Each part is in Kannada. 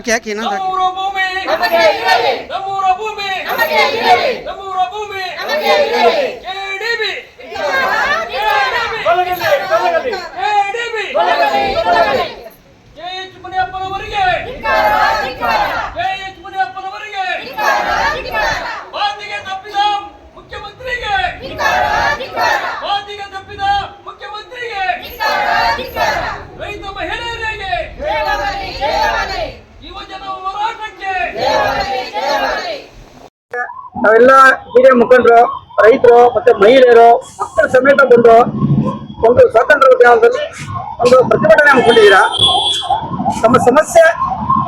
ಹಾಕಿ ಹಾಕಿ ಇನ್ನೊಂದು ಹಾಕಿ? ನಮ್ಮೂರ ಭೂಮಿ. ನಮಗೆ ಇರಲಿ. ನಮ್ಮೂರ ಭೂಮಿ. ನಮಗೆ ಇರಲಿ. ನಮ್ಮೂರ ಭೂಮಿ. ನಮಗೆ ಇರಲಿ. ನಾವೆಲ್ಲ ಹಿರಿಯ ಮುಖಂಡರು, ರೈತರು ಮತ್ತೆ ಮಹಿಳೆಯರು, ಮಕ್ಕಳ ಸಮೇತ ಬಂದು ಒಂದು ಸ್ವಾತಂತ್ರ್ಯ ಉದ್ಯಾನದಲ್ಲಿ ಒಂದು ಪ್ರತಿಭಟನೆ ಹಮ್ಮಿಕೊಂಡಿದ್ದೀರಾ ತಮ್ಮ ಸಮಸ್ಯೆ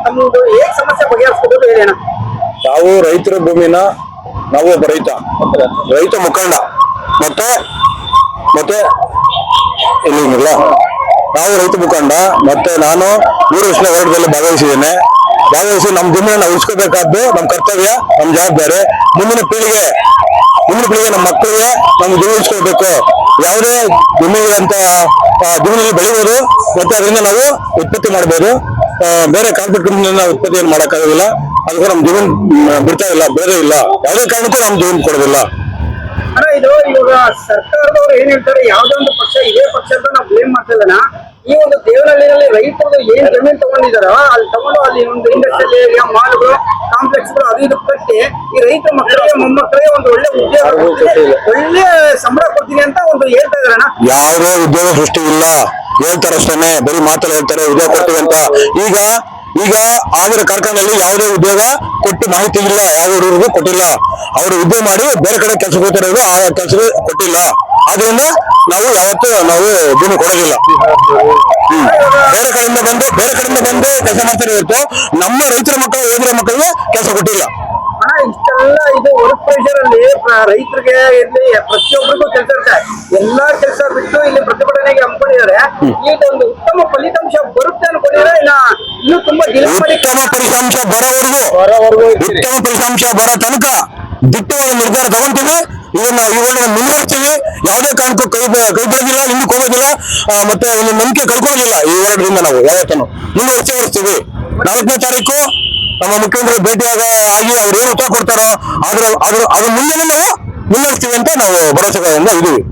ತಮ್ಮದು ಹೇಗೆ ಸಮಸ್ಯೆ ಬಗೆಹರಿಸ್ಕೋಬೋದು ಹೇಳಿ ಅಣ್ಣ. ನಾವು ರೈತರ ಭೂಮಿನ ನಾವು ಒಬ್ಬ ರೈತ. ರೈತ ಮುಖಂಡ. ಮತ್ತೆ ಮತ್ತೆ ಇಲ್ಲ ನಾವು ರೈತ ಮುಖಂಡ. ಮತ್ತೆ ನಾನು ಮೂರು ವರ್ಷದ ಹೋರಾಟದಲ್ಲಿ ಭಾಗವಹಿಸಿದ್ದೇನೆ. ಭಾಗವಹಿಸಿ ನಮ್ಮ ನಾವು ಉಳಿಸ್ಕೋಬೇಕಾದ್ದು ನಮ್ಮ ಕರ್ತವ್ಯ, ನಮ್ಮ ಜವಾಬ್ದಾರಿ. ಮುಂದಿನ ಪೀಳಿಗೆ ಮುಂದಿನ ಪೀಳಿಗೆ ನಮ್ಮ ಮಕ್ಕಳಿಗೆ ನಮ್ಮ ಜೀವ ಉಳಿಸ್ಕೋಬೇಕು. ಯಾವುದೇ ಭೂಮಿಗೆ ಅಂತ ಭೂಮಿಯಲ್ಲಿ ಬೆಳಿಬೋದು ಮತ್ತೆ ಅದರಿಂದ ನಾವು ಉತ್ಪತ್ತಿ ಮಾಡಬಹುದು. ಬೇರೆ ಕಾರ್ಪೊರೇಟ್ ಕಂಪ್ನಿಯಿಂದ ಉತ್ಪತ್ತಿ ಏನು ಮಾಡೋಕ್ಕಾಗೋದಿಲ್ಲ ಅದಕ್ಕೆ ನಮ್ಮ ಜೀವನ್ ಬಿಡ್ತಾ ಇಲ್ಲ ಬೇರೆ ಇಲ್ಲ. ಯಾವುದೇ ಕಾರಣಕ್ಕೂ ನಮ್ಮ ಜೀವನ್ ಕೊಡೋದಿಲ್ಲ. ಇದು ಇವಾಗ ಸರ್ಕಾರದವ್ರು ಏನ್ ಹೇಳ್ತಾರೆ, ಯಾವ್ದೋ ಒಂದು ಪಕ್ಷ ಇದೇ ಪಕ್ಷ ಅಂತ ನಾವು ಬ್ಲೇಮ್ ಮಾಡ್ತಿದ್ದಾನ ಈ ಒಂದು ದೇವರಹಳ್ಳಿಯಲ್ಲಿ ರೈತರು ಏನ್ ಜಮೀನು ತಗೊಂಡಿದಾರೋ ಅಲ್ಲಿ ತಗೊಂಡು ಅಲ್ಲಿ ಒಂದು ಇಂಡಸ್ಟ್ರಿಯಲ್ ಏರಿಯಾ ಮಾಲ್ಗಳು ಕಾಂಪ್ಲೆಕ್ಸ್ಗಳು ಅದು ಇದು ಕಟ್ಟಿ ಈ ರೈತ ಮಕ್ಕಳಿಗೆ ಮೊಮ್ಮಕ್ಕಳಿಗೆ ಒಂದು ಒಳ್ಳೆ ಉದ್ಯೋಗ ಒಳ್ಳೆ ಸಂಬಳ ಕೊಡ್ತೀನಿ ಅಂತ ಒಂದು ಹೇಳ್ತಾ ಇದಾರಣ ಯಾವುದೇ ಉದ್ಯೋಗ ಸೃಷ್ಟಿ ಇಲ್ಲ ಹೇಳ್ತಾರೆ ಅಷ್ಟೇನೆ ಬರೀ ಮಾತಲ್ಲಿ ಹೇಳ್ತಾರೆ ಉದ್ಯೋಗ ಕೊಡ್ತೀವಿ ಅಂತ. ಈಗ ಈಗ ಆಗಿರೋ ಕಾರ್ಖಾನೆಯಲ್ಲಿ ಯಾವುದೇ ಉದ್ಯೋಗ ಕೊಟ್ಟು ಮಾಹಿತಿ ಇಲ್ಲ ಯಾವ ಊರಿಗೂ ಕೊಟ್ಟಿಲ್ಲ. ಅವರು ಉದ್ಯೋಗ ಮಾಡಿ ಬೇರೆ ಕಡೆ ಕೆಲಸ ಹೋಗ್ತಾರೆ ಆ ಕೆಲಸ ಕೊಟ್ಟಿಲ್ಲ. ಆದ್ರಿಂದ ನಾವು ಯಾವತ್ತೂ ನಾವು ಭೂಮಿ ಕೊಡೋದಿಲ್ಲ. ಹ್ಮ್. ಬೇರೆ ಕಡೆಯಿಂದ ಬಂದು ಬೇರೆ ಕಡೆಯಿಂದ ಬಂದು ಕೆಲಸ ಮಾಡ್ತಾರೆ ಇವತ್ತು ನಮ್ಮ ರೈತರ ಮಕ್ಕಳು ಓದಿರೋ ಮಕ್ಕಳಿಗೆ ಕೆಲಸ ಕೊಟ್ಟಿಲ್ಲ. ಇಷ್ಟೆಲ್ಲ ಇದು ವರ್ಕ್ ಪ್ರೆಷರ್ ಅಲ್ಲಿ ರೈತರಿಗೆ ಇಲ್ಲಿ ಪ್ರತಿಯೊಬ್ಬರಿಗೂ ಕೆಲಸ ಇರುತ್ತೆ. ಎಲ್ಲಾ ಕೆಲಸ ಬಿಟ್ಟು ಇಲ್ಲಿ ಪ್ರತಿಭಟನೆಗೆ ಹಮ್ಮಿಕೊಂಡಿದ್ದಾರೆ. ಇದೊಂದು ಉತ್ತಮ ಫಲಿತಾಂಶ ಬರುತ್ತೆ ಅನ್ಕೊಂಡಿದ್ರೆ ಇಲ್ಲ ಇನ್ನು ತುಂಬಾ ಉತ್ತಮ ಫಲಿತಾಂಶ ಬರೋವರೆಗೂ ಉತ್ತಮ ಫಲಿತಾಂಶ ಬರೋ ತನಕ ದಿಟ್ಟವಾದ ನಿರ್ಧಾರ ತಗೊಂತೀವಿ. ಇದನ್ನ ಇವಾಗ ಮುಂದುವರಿಸ್ತೀವಿ ಯಾವುದೇ ಕಾರಣಕ್ಕೂ ಕೈ ಕೈಬಿಡೋದಿಲ್ಲ ಹಿಂದಕ್ಕೆ ಹೋಗೋದಿಲ್ಲ ಮತ್ತೆ ಒಂದು ನಂಬಿಕೆ ಕಳ್ಕೊಳ್ಳೋದಿಲ್ಲ ಈ ವಾರ್ಡ್ರಿಂದ ನಾವು ಯಾವತ್ತೂ ಮುಂದುವರಿಸಿ ಇರ್ತೀವಿ ನಾಲ್ಕನೇ ತಾರೀಕು ನಮ್ಮ ಮುಖ್ಯಮಂತ್ರಿ ಭೇಟಿಯಾಗ ಆಗಿ ಅವ್ರು ಏನು ಉತ್ತರ ಕೊಡ್ತಾರೋ, ಅದ್ರ ಅದ್ರ ಅದ್ರ ಮುಂದೆ ನಾವು ಮುಂದುವರಿಸ್ತೀವಿ ಅಂತ ನಾವು ಭರವಸೆಗಳಿಂದ ಇದೀವಿ